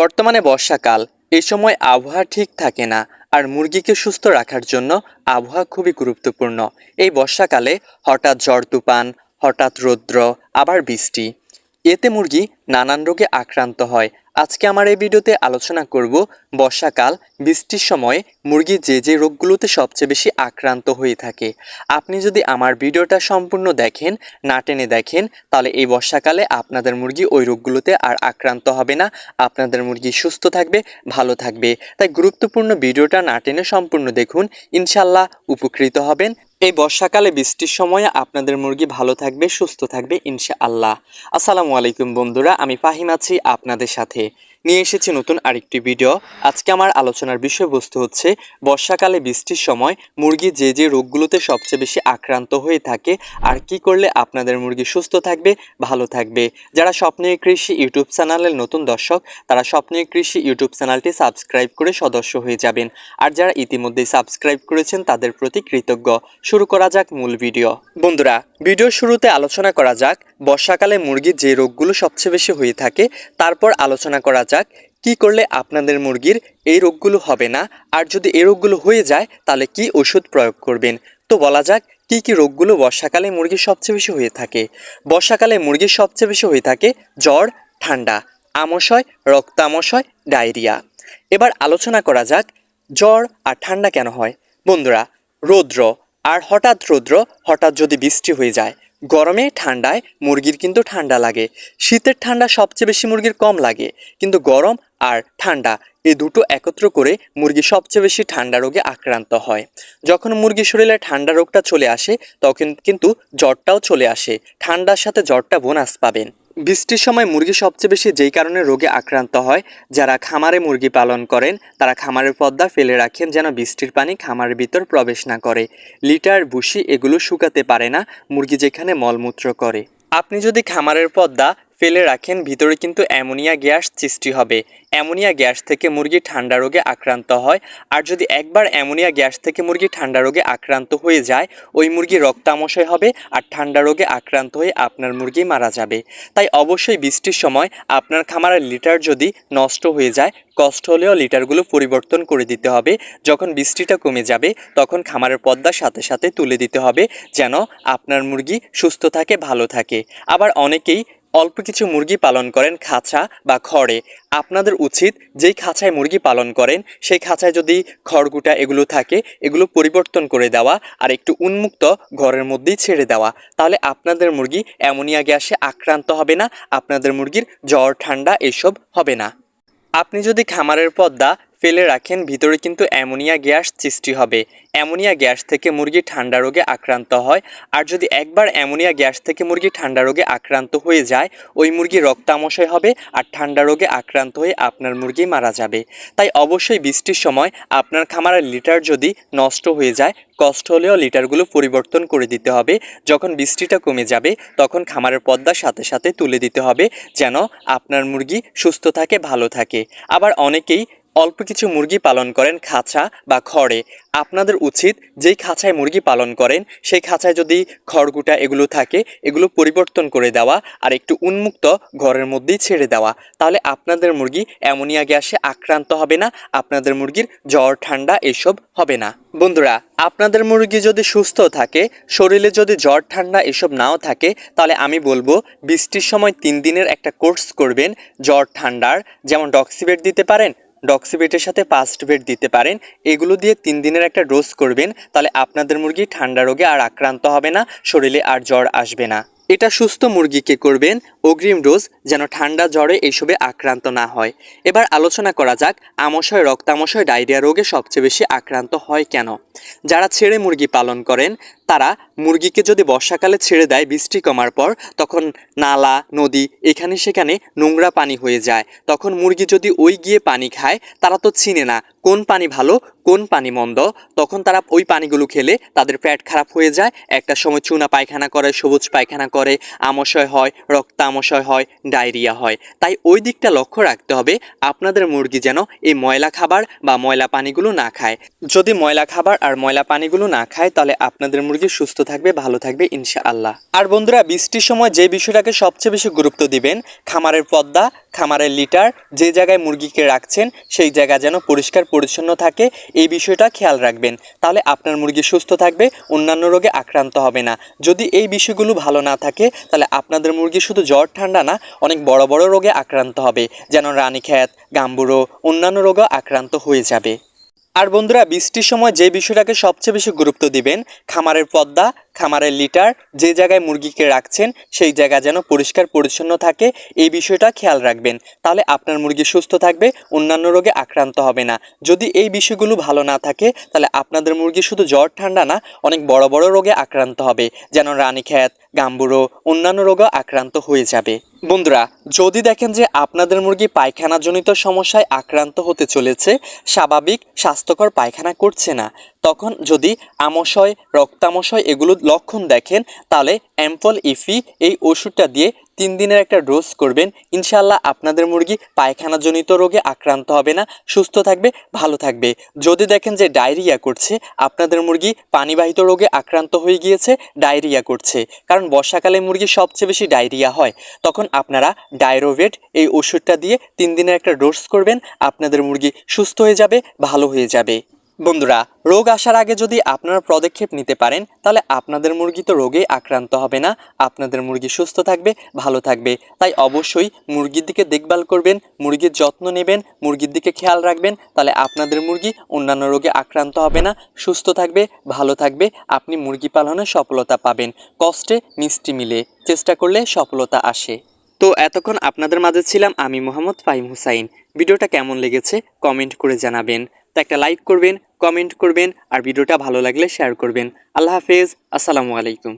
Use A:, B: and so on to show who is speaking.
A: বর্তমানে বর্ষাকাল, এ সময় আবহাওয়া ঠিক থাকে না আর মুরগিকে সুস্থ রাখার জন্য আবহাওয়া খুবই গুরুত্বপূর্ণ। এই বর্ষাকালে হঠাৎ ঝড় তুফান, হঠাৎ রৌদ্র, আবার বৃষ্টি। এতে মুরগি নানান রোগে আক্রান্ত হয়। আজকে আমার এই ভিডিওতে আলোচনা করব বর্ষাকাল বৃষ্টির সময় মুরগি যে যে রোগগুলোতে সবচেয়ে বেশি আক্রান্ত হয়ে থাকে। আপনি যদি আমার ভিডিওটা সম্পূর্ণ দেখেন, না টেনে দেখেন, তাহলে এই বর্ষাকালে আপনাদের মুরগি ওই রোগগুলোতে আর আক্রান্ত হবে না। আপনাদের মুরগি সুস্থ থাকবে, ভালো থাকবে। তাই গুরুত্বপূর্ণ ভিডিওটা না টেনে সম্পূর্ণ দেখুন। ইনশাল্লাহ উপকৃত হবেন। এই বর্ষাকালে বৃষ্টির সময়ে আপনাদের মুরগি ভালো থাকবে, সুস্থ থাকবে ইনশাআল্লাহ। আসসালামু আলাইকুম বন্ধুরা, আমি ফাহিম আছি আপনাদের সাথে। নিয়ে এসেছি নতুন আরেকটি ভিডিও। আজকে আমার আলোচনার বিষয়বস্তু হচ্ছে, বর্ষাকালে বৃষ্টির সময় মুরগি যে যে রোগগুলোতে সবচেয়ে বেশি আক্রান্ত হয়ে থাকে, আর কি করলে আপনাদের মুরগি সুস্থ থাকবে, ভালো থাকবে। যারা স্বপ্নীয় কৃষি ইউটিউব চ্যানেলের নতুন দর্শক, তারা স্বপ্নীয় কৃষি ইউটিউব চ্যানেলটি সাবস্ক্রাইব করে সদস্য হয়ে যাবেন। আর যারা ইতিমধ্যেই সাবস্ক্রাইব করেছেন, তাদের প্রতি কৃতজ্ঞ। শুরু করা যাক মূল ভিডিও। বন্ধুরা ভিডিও শুরুতে আলোচনা করা যাক বর্ষাকালে মুরগির যে রোগগুলো সবচেয়ে বেশি হয়ে থাকে, তারপর আলোচনা করা যাক কি করলে আপনাদের মুরগির এই রোগগুলো হবে না, আর যদি এই রোগগুলো হয়ে যায়, তাহলে কি ওষুধ প্রয়োগ করবেন? তো বলা যাক কি কি রোগগুলো বর্ষাকালে মুরগির সবচেয়ে বেশি হয়ে থাকে। বর্ষাকালে মুরগির সবচেয়ে বেশি হয়ে থাকে জ্বর, ঠান্ডা, আমশয়, রক্তামশয়, ডায়রিয়া। এবার আলোচনা করা যাক জ্বর আর ঠান্ডা কেন হয়? বন্ধুরা, রৌদ্র আর হঠাৎ রৌদ্র, হঠাৎ যদি বৃষ্টি হয়ে যায়, গরমে ঠান্ডায় মুরগির কিন্তু ঠান্ডা লাগে। শীতের ঠান্ডা সবচেয়ে বেশি মুরগির কম লাগে, কিন্তু গরম আর ঠান্ডা এই দুটো একত্র করে মুরগি সবচেয়ে বেশি ঠান্ডা রোগে আক্রান্ত হয়। যখন মুরগির শরীরে ঠান্ডা রোগটা চলে আসে, তখন কিন্তু জ্বরটাও চলে আসে। ঠান্ডার সাথে জ্বরটা বোনাস পাবেন। বৃষ্টির সময় মুরগি সবচেয়ে বেশি যেই কারণে রোগে আক্রান্ত হয়, যারা খামারে মুরগি পালন করেন, তারা খামারের পদ্মা ফেলে রাখেন যেন বৃষ্টির পানি খামারের ভিতর প্রবেশ না করে। লিটার বুসি এগুলো শুকাতে পারে না, মুরগি যেখানে মলমূত্র করে। আপনি যদি খামারের পর্দা ফেলে রাখেন, ভিতরে কিন্তু অ্যামোনিয়া গ্যাস সৃষ্টি হবে। অ্যামোনিয়া গ্যাস থেকে মুরগি ঠান্ডা রোগে আক্রান্ত হয়। আর যদি একবার অ্যামোনিয়া গ্যাস থেকে মুরগি ঠান্ডা রোগে আক্রান্ত হয়ে যায়, ওই মুরগি রক্তামশয় হবে আর ঠান্ডা রোগে আক্রান্ত হয়ে আপনার মুরগি মারা যাবে। তাই অবশ্যই বৃষ্টির সময় আপনার খামারের লিটার যদি নষ্ট হয়ে যায়, কষ্ট হলেও লিটারগুলো পরিবর্তন করে দিতে হবে। যখন বৃষ্টিটা কমে যাবে, তখন খামারের পর্দার সাথে সাথে তুলে দিতে হবে, যেন আপনার মুরগি সুস্থ থাকে, ভালো থাকে। আবার অনেকেই অল্প কিছু মুরগি পালন করেন খাঁচা বা খড়ে। আপনাদের উচিত যেই খাঁচায় মুরগি পালন করেন, সেই খাঁচায় যদি খড়গুটা এগুলো থাকে, এগুলো পরিবর্তন করে দেওয়া আর একটু উন্মুক্ত ঘরের মধ্যেই ছেড়ে দেওয়া, তাহলে আপনাদের মুরগি অ্যামোনিয়া গ্যাসে আক্রান্ত হবে না, আপনাদের মুরগির জ্বর, ঠান্ডা এসব হবে না। আপনি যদি খামারের পর্দা ফেলে রাখেন, ভিতরে কিন্তু অ্যামোনিয়া গ্যাস সৃষ্টি হবে। অ্যামোনিয়া গ্যাস থেকে মুরগি ঠান্ডা রোগে আক্রান্ত হয়। আর যদি একবার অ্যামোনিয়া গ্যাস থেকে মুরগি ঠান্ডা রোগে আক্রান্ত হয়ে যায়, ওই মুরগি রক্তামশয় হবে আর ঠান্ডা রোগে আক্রান্ত হয়ে আপনার মুরগি মারা যাবে। তাই অবশ্যই বৃষ্টির সময় আপনার খামারের লিটার যদি নষ্ট হয়ে যায়, কষ্ট হলেও লিটারগুলো পরিবর্তন করে দিতে হবে। যখন বৃষ্টিটা কমে যাবে, তখন খামারের পর্দার সাথে সাথে তুলে দিতে হবে, যেন আপনার মুরগি সুস্থ থাকে, ভালো থাকে। আবার অনেকেই অল্প কিছু মুরগি পালন করেন খাঁচা বা খড়ে। আপনাদের উচিত যেই খাঁচায় মুরগি পালন করেন, সেই খাঁচায় যদি খড়গুটা এগুলো থাকে, এগুলো পরিবর্তন করে দেওয়া আর একটু উন্মুক্ত ঘরের মধ্যেই ছেড়ে দেওয়া। তাহলে আপনাদের মুরগি অ্যামোনিয়া গ্যাসে আক্রান্ত হবে না, আপনাদের মুরগির জ্বর, ঠান্ডা এসব হবে না। বন্ধুরা, আপনাদের মুরগি যদি সুস্থ থাকে, শরীরে যদি জ্বর, ঠান্ডা এসব নাও থাকে, তাহলে আমি বলব বৃষ্টির সময় তিন দিনের একটা কোর্স করবেন জ্বর, ঠান্ডার। যেমন ডক্সিবেট দিতে পারেন ডক্সিবেটের সাথে পাস্ট বেড দিতে পারেন। এগুলো দিয়ে তিন দিনের একটা ডোজ করবেন। তাহলে আপনাদের মুরগি ঠান্ডা রোগে আর আক্রান্ত হবে না, শরীরে আর জ্বর আসবে না। এটা সুস্থ মুরগিকে করবেন অগ্রিম ডোজ যেন ঠান্ডা জ্বরে এইসবে আক্রান্ত না হয়। এবার আলোচনা করা যাক, আমশয়, রক্তামশয়, ডায়রিয়া রোগে সবচেয়ে বেশি আক্রান্ত হয় কেন? যারা ছেড়ে মুরগি পালন করেন তারা মুরগিকে যদি বর্ষাকালে ছেড়ে দেয় বৃষ্টি কমার পর, তখন নালা, নদী, এখানে সেখানে নোংরা পানি হয়ে যায়। তখন মুরগি যদি ওই গিয়ে পানি খায়, তারা তো চিনে না কোন পানি ভালো, কোন পানি মন্দ। তখন তারা ওই পানিগুলো খেলে তাদের পেট খারাপ হয়ে যায়। একটা সময় চুনা পায়খানা করে, সবুজ পায়খানা করে, আমশয় হয় রক্তামশয় হয়, ডায়রিয়া হয়। তাই ওই দিকটা লক্ষ্য রাখতে হবে, আপনাদের মুরগি যেন এই ময়লা খাবার বা ময়লা পানিগুলো না খায়। যদি ময়লা খাবার আর ময়লা পানিগুলো না খায়, তাহলে আপনাদের মুরগি মুরগি সুস্থ থাকবে, ভালো থাকবে, ইনশাআল্লাহ। আর বন্ধুরা, বৃষ্টির সময় যে বিষয়টাকে সবচেয়ে বেশি গুরুত্ব দিবেন, খামারের পদ্মা, খামারের লিটার, যে জায়গায় মুরগিকে রাখছেন, সেই জায়গা যেন পরিষ্কার, পরিচ্ছন্ন থাকে, এই বিষয়টা খেয়াল রাখবেন। তাহলে আপনার মুরগি সুস্থ থাকবে, অন্যান্য রোগে আক্রান্ত হবে না। যদি এই বিষয়গুলো ভালো না থাকে, তাহলে আপনাদের মুরগি শুধু জ্বর, ঠান্ডা না, অনেক বড় বড় রোগে আক্রান্ত হবে, যেন রানীক্ষেত গাম্বুরো, অন্যান্য রোগও আক্রান্ত হয়ে যাবে। আর বন্ধুরা বৃষ্টির সময় যে বিষয়টাকে সবচেয়ে বেশি গুরুত্ব দিবেন খামারের পদ্মা খামারের লিটার যে জায়গায় মুরগিকে রাখছেন, সেই জায়গা যেন পরিষ্কার, পরিচ্ছন্ন থাকে। এই বিষয়টা খেয়াল রাখবেন। তাহলে আপনার মুরগি সুস্থ থাকবে, অন্যান্য রোগে আক্রান্ত হবে না। যদি এই বিষয়গুলো ভালো না থাকে, তাহলে আপনাদের মুরগি শুধু জ্বর, ঠান্ডা না, অনেক বড় বড় রোগে আক্রান্ত হবে। যেন রানীক্ষেত গাম্বুরো, অন্যান্য রোগও আক্রান্ত হয়ে যাবে। বন্ধুরা, যদি দেখেন যে আপনাদের মুরগি পায়খানাজনিত সমস্যায় আক্রান্ত হতে চলেছে, স্বাভাবিক, স্বাস্থ্যকর পায়খানা করছে না। তখন যদি আমশয়, রক্তামশয় এগুলো লক্ষণ দেখেন, তাহলে অ্যাম্পল ইফি এই ওষুধটা দিয়ে তিন দিনের একটা ডোজ করবেন। ইনশাল্লাহ আপনাদের মুরগি পায়খানাজনিত রোগে আক্রান্ত হবে না, সুস্থ থাকবে, ভালো থাকবে। যদি দেখেন যে ডায়রিয়া করছে, আপনাদের মুরগি পানিবাহিত রোগে আক্রান্ত হয়ে গিয়েছে, ডায়রিয়া করছে। কারণ বর্ষাকালে মুরগি সবচেয়ে বেশি ডায়রিয়া হয়। তখন আপনারা ডায়রোভেট এই ওষুধটা দিয়ে তিন দিনের একটা ডোজ করবেন, আপনাদের মুরগি সুস্থ হয়ে যাবে, ভালো হয়ে যাবে। বন্ধুরা, রোগ আসার আগে যদি আপনারা পদক্ষেপ নিতে পারেন, তাহলে আপনাদের মুরগি তো রোগে আক্রান্ত হবে না, আপনাদের মুরগি সুস্থ থাকবে, ভালো থাকবে। তাই অবশ্যই মুরগির দিকে দেখভাল করবেন, মুরগির যত্ন নেবেন, মুরগির দিকে খেয়াল রাখবেন, তাহলে আপনাদের মুরগি অন্যান্য রোগে আক্রান্ত হবে না, সুস্থ থাকবে, ভালো থাকবে, আপনি মুরগি পালনে সফলতা পাবেন। কষ্টে মিষ্টি মিলে, চেষ্টা করলে সফলতা আসে। তো এতক্ষণ আপনাদের মাঝে ছিলাম আমি মোহাম্মদ ফাইম হুসাইন। ভিডিওটা কেমন লেগেছে কমেন্ট করে জানাবেন। তো একটা লাইক করবেন কমেন্ট করবেন, আর ভিডিওটা ভালো লাগলে শেয়ার করবেন। আল্লাহ হাফেজ, আসসালামু আলাইকুম।